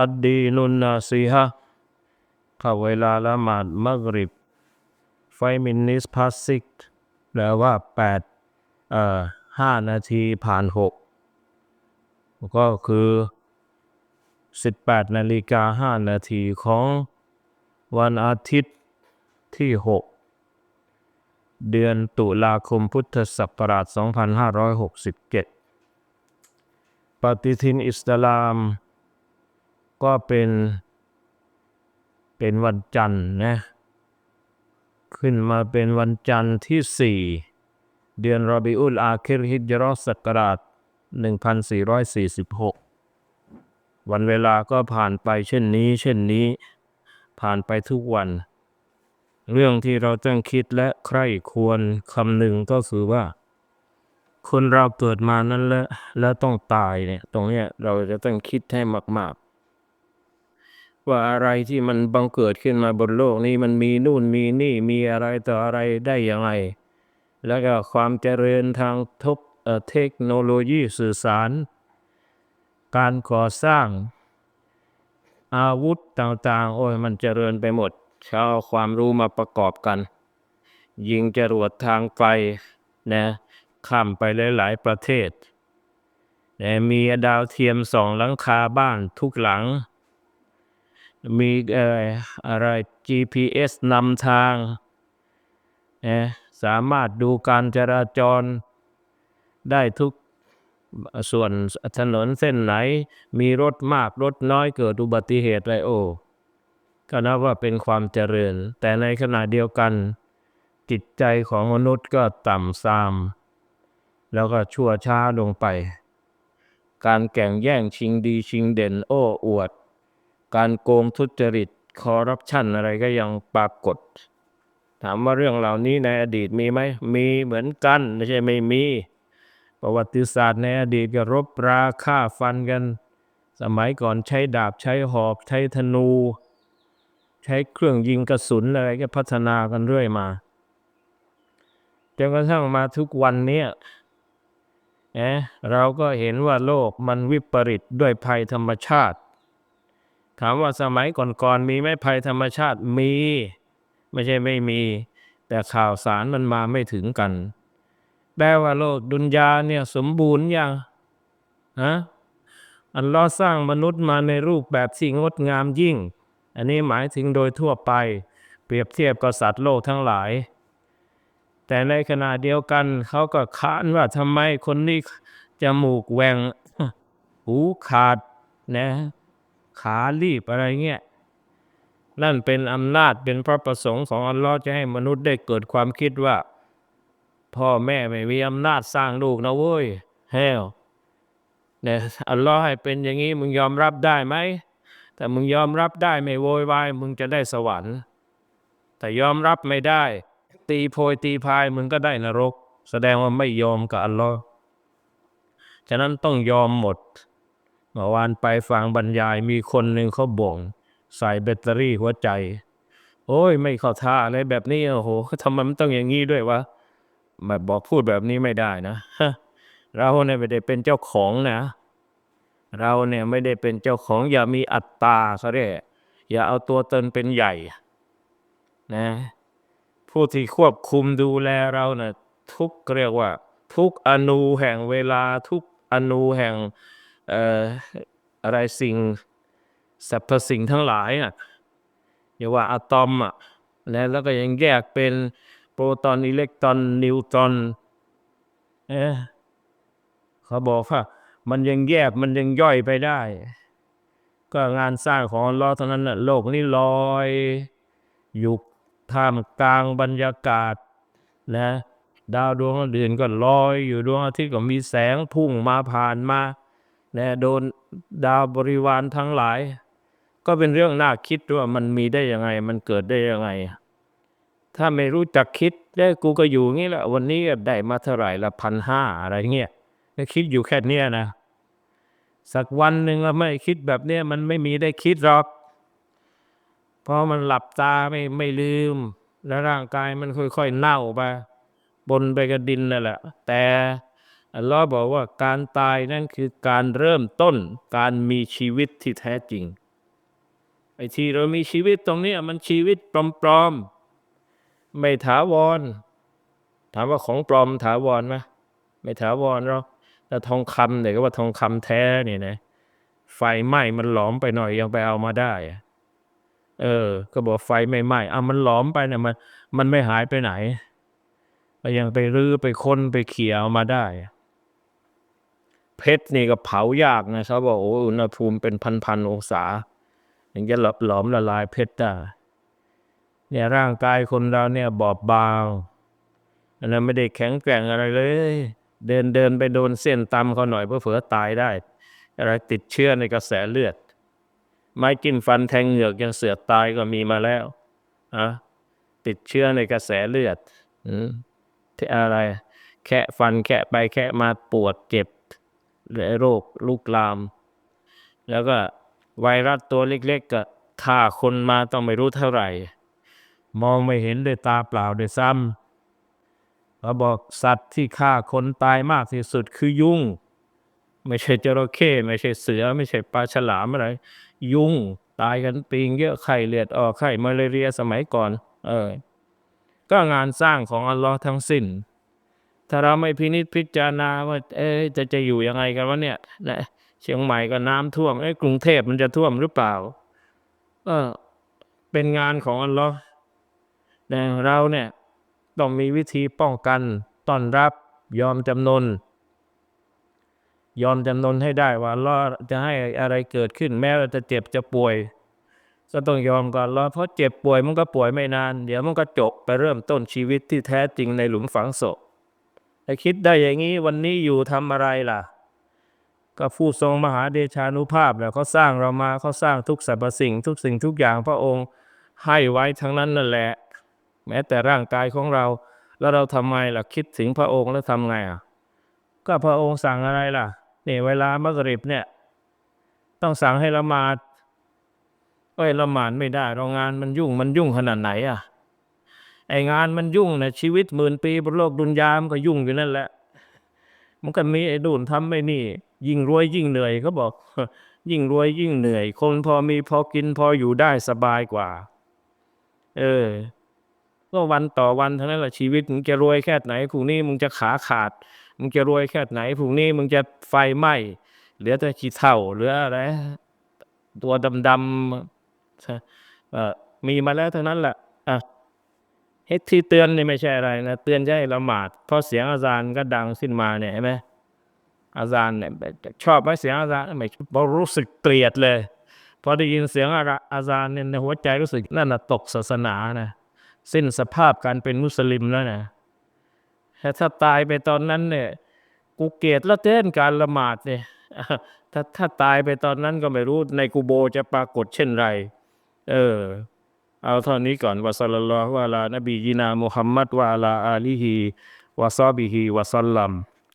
อัดดีนุนนาซีฮะเข้าเวลาละหมาดมักริบไฟมินิสพาสิกแปลว่าแปดเอ่อห้านาทีผ่านหกก็คือสิบแปดนาฬิกาห้านาทีของวันอาทิตย์ที่หกเดือนตุลาคมพุทธศักราช 2567 ปฏิทินอิสลาม ก็เป็น เป็นวันจันทร์นะขึ้นมาเป็นวันจันทร์ที่สี่เดือนรอบิอุลอาคิรฮิจราะห์ศักราช 1446 วันเวลาก็ผ่านไปเช่นนี้ เช่นนี้ ผ่านไปทุกวัน เรื่องที่เราต้องคิดและใคร่ควรคำหนึ่งก็คือว่า คนเราเกิดมานั้นแล้วแล้วต้องตายเนี่ย ตรงเนี้ยเราจะต้องคิดให้มากๆ ว่าอะไรที่มันบังเกิดขึ้นมาบนโลกนี้มันมีนู่นมีนี่มีอะไรต่ออะไรได้ยังไง แล้วก็ความเจริญทางทบเทคโนโลยีสื่อสาร การก่อสร้าง อาวุธต่างๆ โอ้ยมันเจริญไปหมดเช้าความรู้มาประกอบกัน ยิงจรวดทางไกลนะข้ามไปหลายๆประเทศนะมีดาวเทียมสองหลังคาบ้านทุกหลัง มีอ่ออะไร GPS นำทางนะสามารถดูการจราจรได้ทุกส่วนถนนเส้นไหน มีรถมากรถน้อยเกิดอุบัติเหตุอะไรโอ้ก็นับว่าเป็นความเจริญ แต่ในขณะเดียวกัน จิตใจของมนุษย์ก็ต่ำทราม แล้วก็ชั่วช้าลงไป การแข่งแย่งชิงดีชิงเด่นโอ้อวด การโกงทุจริตคอร์รัปชันอะไรก็ยังปรากฏ ถามว่าเรื่องเหล่านี้ในอดีตมีไหม มีเหมือนกัน ไม่ใช่ไม่มี ประวัติศาสตร์ในอดีตก็รบราฆ่าฟันกัน สมัยก่อนใช้ดาบใช้หอกใช้ธนู ใช้เครื่องยิงกระสุนอะไรก็พัฒนากันเรื่อยมาจนกระทั่งมาทุกวันนี้เอะเราก็เห็นว่าโลกมันวิปริตด้วยภัยธรรมชาติ ถามว่าสมัยก่อนๆมีไหมภัยธรรมชาติมี ไม่ใช่ไม่มี แต่ข่าวสารมันมาไม่ถึงกัน แปลว่าโลกดุนยาเนี่ยสมบูรณ์ยังฮะอันลอสร้างมนุษย์มาในรูปแบบที่งดงามยิ่ง อันนี้หมายถึงโดยทั่วไป เปรียบเทียบกับสัตว์โลกทั้งหลาย แต่ในขณะเดียวกันเขาก็ค้านว่าทำไมคนนี้จมูกแหวงหูขาดนะ ขาลีบอะไรเงี้ยนั่นเป็นอำนาจเป็นพระประสงค์ของอัลลอฮ์จะให้มนุษย์ได้เกิดความคิดว่า พ่อแม่ไม่มีอำนาจสร้างลูกนะเว้ยเฮลเนี่ยอัลลอฮ์ให้เป็นอย่างนี้มึงยอมรับได้ไหมแต่มึงยอมรับได้ไม่โวยวายมึงจะได้สวรรค์ แต่ยอมรับไม่ได้ ตีโพยตีพายมึงก็ได้นรก แสดงว่าไม่ยอมกับอัลลอฮ์ฉะนั้นต้องยอมหมด เมื่อวานไปฟังบรรยายมีคนหนึ่งเขาบ่ง ใส่แบตเตอรี่หัวใจ โอ้ยไม่เข้าท่าอะไรแบบนี้โอ้โหทำไมมันต้องอย่างนี้ด้วยวะแบบบอกพูดแบบนี้ไม่ได้นะเราเนี่ยไม่ได้เป็นเจ้าของนะ เราเนี่ยไม่ได้เป็นเจ้าของ อย่ามีอัตตาเขาเรียกอย่าเอาตัวตนเป็นใหญ่ นะ ผู้ที่ควบคุมดูแลเราเนะ่ะทุกเรียกว่า ทุกอนูแห่งเวลาทุกอนูแห่ง อะไรสิ่งสรรพสิ่งทั้งหลายอะอย่าว่าอะตอมอะนะแล้วก็ยังแยกเป็นโปรตอนอิเล็กตรอนนิวตรอนเอเขาบอกว่ามันยังแยกมันยังย่อยไปได้ ก็งานสร้างของลอเท่านั้นแหละโลกนี้ลอย อยู่ท่ามกลางบรรยากาศนะดาวดวงอื่นก็ลอยอยู่ดวงอาทิตย์ก็มีแสงพุ่งมาผ่านมา นะโดนดาวบริวารทั้งหลาย ก็เป็นเรื่องน่าคิดว่ามันมีได้ยังไง มันเกิดได้ยังไง ถ้าไม่รู้จักคิดได้กูก็อยู่งี้แหละวันนี้ได้มาเท่าไหร่ละพันห้าอะไรเงี้ยคิดอยู่แค่เนี้ยนะสักวันหนึ่งเราไม่คิดแบบเนี้ยมันไม่มีได้คิดหรอก เพราะมันหลับตาไม่ไม่ลืม แล้วร่างกายมันค่อยๆเน่าไปบนไปกับดินนั่นแหละ แต่ อัลลอฮ์บอกว่าการตายนั่นคือการเริ่มต้นการมีชีวิตที่แท้จริงไอ้ที่เรามีชีวิตตรงนี้มันชีวิตปลอมๆไม่ถาวร ถามว่าของปลอมถาวรไหมไม่ถาวรหรอกแต่ทองคำเนี่ยก็ว่าทองคำแท้เนี่ยนะไฟไหม้มันหลอมไปหน่อยยังไปเอามาได้เออ ก็บอกไฟไม่ไหม้อะมันหลอมไปเนี่ยมันมันไม่หายไปไหนยังไปรื้อไปค้นไปเขี่ยเอามาได้ เพชรนี่ก็เผายากนะเขาบอกโอ้อุณหภูมิเป็นพันๆองศาถึงจะหลอมหลอมละลายเพชรได้เนี่ยร่างกายคนเราเนี่ยบอบบางอันนั้นไม่ได้แข็งแกร่งอะไรเลย เดินเดินไปโดนเส้นตำเขาหน่อยเพื่อเผือตายได้ อะไรติดเชื้อในกระแสเลือด ไม้กินฟันแทงเหงือกยังเสือตายก็มีมาแล้วอะติดเชื้อในกระแสเลือดอืมที่อะไร แค่ฟันแค่ไปแค่มาปวดเจ็บ โรคลุกลาม แล้วก็ไวรัสตัวเล็กๆก็ฆ่าคนมาต้องไม่รู้เท่าไหร่ มองไม่เห็นด้วยตาเปล่าด้วยซ้ำเขาบอกสัตว์ที่ฆ่าคนตายมากที่สุดคือยุงไม่ใช่จระเข้ไม่ใช่เสือ ไม่ใช่ปลาฉลามอะไร ยุงตายกันปิงเยอะไข้เลือดออกไข้มาลาเรียสมัยก่อน เออ ก็งานสร้างของอัลลอฮ์ทั้งสิ้น ถ้าเราไม่พินิจพิจารณาว่า เอ๊ะจะจะอยู่ยังไงกันวะเนี่ยนะเชียงใหม่ก็น้ำท่วมเอ้กรุงเทพมันจะท่วมหรือเปล่าเออเป็นงานของอัลลอฮ์แต่เราเนี่ยต้องมีวิธีป้องกันต้อนรับยอมจำนน ยอมจำนนให้ได้ว่าอัลลอฮ์จะให้อะไรเกิดขึ้น แม้เราจะเจ็บจะป่วย ก็ต้องยอมก่อนรอเพราะเจ็บป่วยมันก็ป่วยไม่นาน เดี๋ยวมันก็จบไปเริ่มต้นชีวิตที่แท้จริงในหลุมฝังศพ แต่คิดได้อย่างนี้วันนี้อยู่ทำอะไรล่ะ ก็ผู้ทรงมหาเดชานุภาพแล้วเขาสร้างเรามาเขาสร้างทุกสรรพสิ่ง ทุกสิ่งทุกอย่างพระองค์ให้ไว้ทั้งนั้นนั่นแหละ แม้แต่ร่างกายของเรา แล้วเราทำไมล่ะคิดถึงพระองค์แล้วทำไงอะ ก็พระองค์สั่งอะไรล่ะเนี่ยเวลามักริบเนี่ย ต้องสั่งให้ละหมาดเอ้ยละหมาดไม่ได้โรงงานมันยุ่งมันยุ่งขนาดไหนอะ ไองานมันยุ่งนะชีวิตหมื่นปีบนโลกดุนยามนก็ยุ่งอยู่นั่นแหละ มันก็มีไอ้ดูนทำไม่นี่ ยิ่งรวยยิ่งเหนื่อยเขาบอก ยิ่งรวยยิ่งเหนื่อย คนพอมีพอกินพออยู่ได้สบายกว่า เออ ก็วันต่อวันเท่านั้นแหละชีวิตมึงจะรวยแค่ไหนพรุ่งนี้มึงจะขาขาดมึงจะรวยแค่ไหนพรุ่งนี้มึงจะไฟไหม้เหลือแต่ขี้เถ้าเหลืออะไรตัวดำๆมีมาแล้วเท่านั้นแหละอะ เฮ็ดที่เตือนนี่ไม่ใช่อะไรนะเตือนจะให้ละหมาดเพราะเสียงอาจารย์ก็ดังขึ้นมาเนี่ยเห็นไหมอาจารย์เนี่ยชอบไหมเสียงอาจารย์ไม่พอรู้สึกเกลียดเลย พอได้ยินเสียงอาอาจารย์เนี่ยในหัวใจรู้สึกนั่นน่ะตกศาสนานะสิ้นสภาพการเป็นมุสลิมแล้วนะแต่ถ้าตายไปตอนนั้นเนี่ย กูเกลียดละเต้นการละหมาดเนี่ยถ้าถ้าตายไปตอนนั้นก็ไม่รู้ในกูโบจะปรากฏเช่นไร เออ เอาเท่านี้ก่อนวะสัลลัลลอฮุอะลานบียินามุฮัมมัดวะอะลาอาลีฮิวะซอบิฮิวะซัลลัม